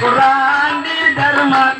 Kurang di Dharma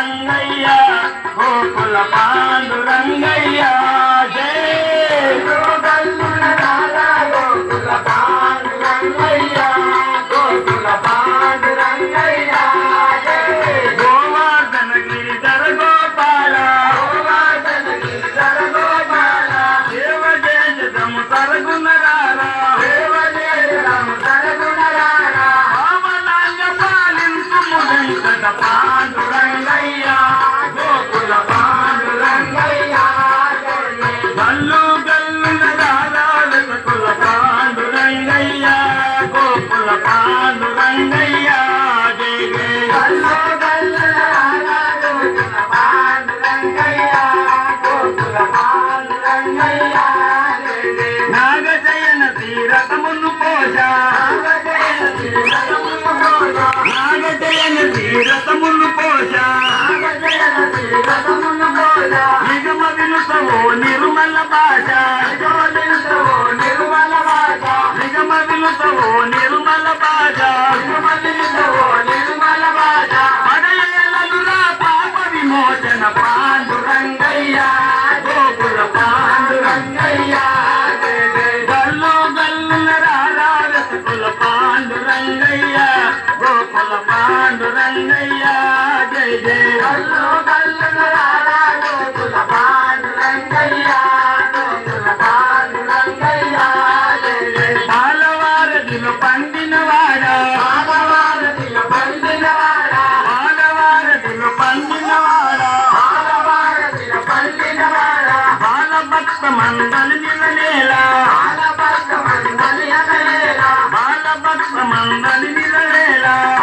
Rangayya Gokula Pandurangaiah జయ పాండురంగయ్య గోకుల పాండురంగయ్య జయ జయ నాగజయన తీరతమును పోష. నాగజయన తీరతమును నిగమ నిర్మల భాష నిగమ వినుతవో నిర్మల భాష పడయలనురా పాప విమోచన పాండురంగయ్య. గోకుల పాండురంగయ్య. గల్లు గల్లున రారారస పాండురంగయ్య. గోకుల పాండురంగయ్య. జయ జయ మండలి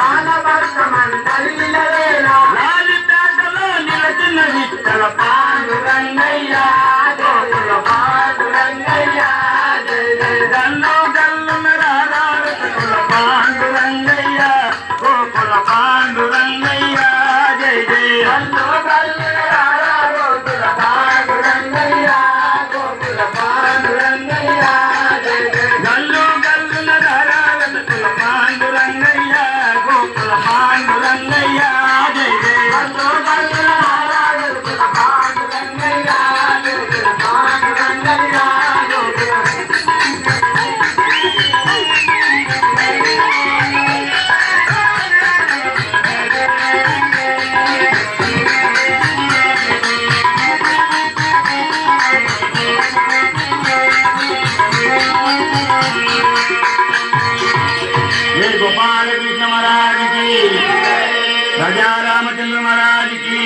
బాలభక్త మండలి లాలిపేటలో నిలచిన పాండురంగయ్య గోకుల పాండురంగయ్య గల్లు గల్లున రారారత కుల పాండురంగయ్య గోకుల పాండురంగయ్య జయ జయ గల్లు రాజారామచంద్ర మహారాజుకి.